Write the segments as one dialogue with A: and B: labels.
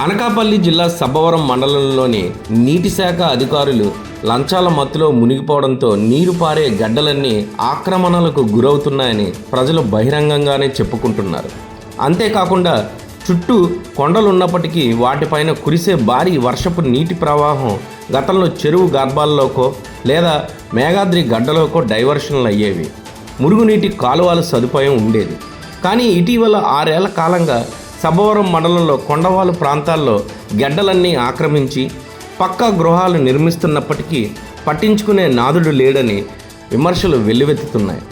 A: అనకాపల్లి జిల్లా సబ్బవరం మండలంలోని నీటి శాఖ అధికారులు లంచాల మత్తులో మునిగిపోవడంతో నీరు పారే గడ్డలన్నీ ఆక్రమణలకు గురవుతున్నాయని ప్రజలు బహిరంగంగానే చెప్పుకుంటున్నారు. అంతేకాకుండా చుట్టూ కొండలున్నప్పటికీ వాటిపైన కురిసే భారీ వర్షపు నీటి ప్రవాహం గతంలో చెరువు గర్భాల్లోకో లేదా మేఘాద్రి గడ్డలోకో డైవర్షన్లు అయ్యేవి. మురుగునీటి కాలువల సదుపాయం ఉండేది. కానీ ఇటీవల ఆరేళ్ళ కాలంగా సబవరం మండలంలో కొండవాలు ప్రాంతాల్లో గెడ్డలన్నీ ఆక్రమించి పక్కా గృహాలు నిర్మిస్తున్నప్పటికీ పట్టించుకునే నాదుడు లేడని విమర్శలు వెల్లువెత్తుతున్నాయి.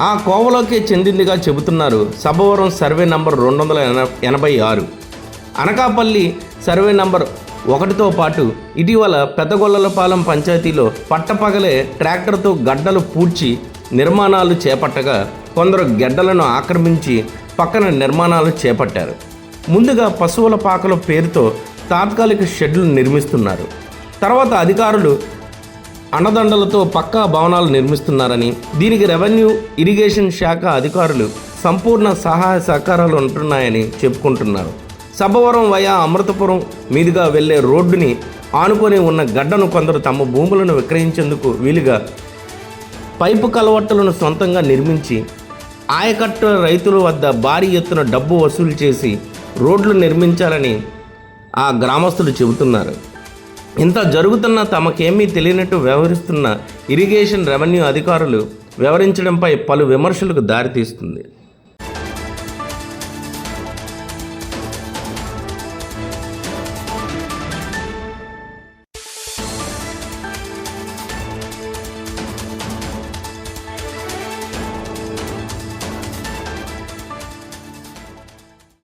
A: ఆ కోవలోకే చెందిందిగా చెబుతున్నారు సబవరం సర్వే నంబర్ రెండు వందల ఎన- ఎనభై ఆరు. అనకాపల్లి సర్వే నంబర్ ఒకటితో పాటు ఇటీవల పెద్దగొల్లలపాలెం పంచాయతీలో పట్టపగలే ట్రాక్టర్తో గడ్డలు పూడ్చి నిర్మాణాలు చేపట్టగా కొందరు గడ్డలను ఆక్రమించి పక్కన నిర్మాణాలు చేపట్టారు. ముందుగా పశువుల పాకల పేరుతో తాత్కాలిక షెడ్లు నిర్మిస్తున్నారు. తర్వాత అధికారులు అండదండలతో పక్కా భవనాలు నిర్మిస్తున్నారని దీనికి రెవెన్యూ ఇరిగేషన్ శాఖ అధికారులు సంపూర్ణ సహాయ సహకారాలు ఉంటున్నాయని చెప్పుకుంటున్నారు. సబ్బవరం వయా అమృతపురం మీదుగా వెళ్ళే రోడ్డుని ఆనుకొని ఉన్న గడ్డను కొందరు తమ భూములను విక్రయించేందుకు వీలుగా పైపు కలవట్టలను సొంతంగా నిర్మించి ఆయకట్టు రైతుల వద్ద భారీ ఎత్తున డబ్బు వసూలు చేసి రోడ్లు నిర్మించాలని ఆ గ్రామస్తులు చెబుతున్నారు. ఇంత జరుగుతున్న తమకేమీ తెలియనట్టు వ్యవహరిస్తున్న ఇరిగేషన్ రెవెన్యూ అధికారులు వ్యవహరించడంపై పలు విమర్శలకు దారితీస్తుంది.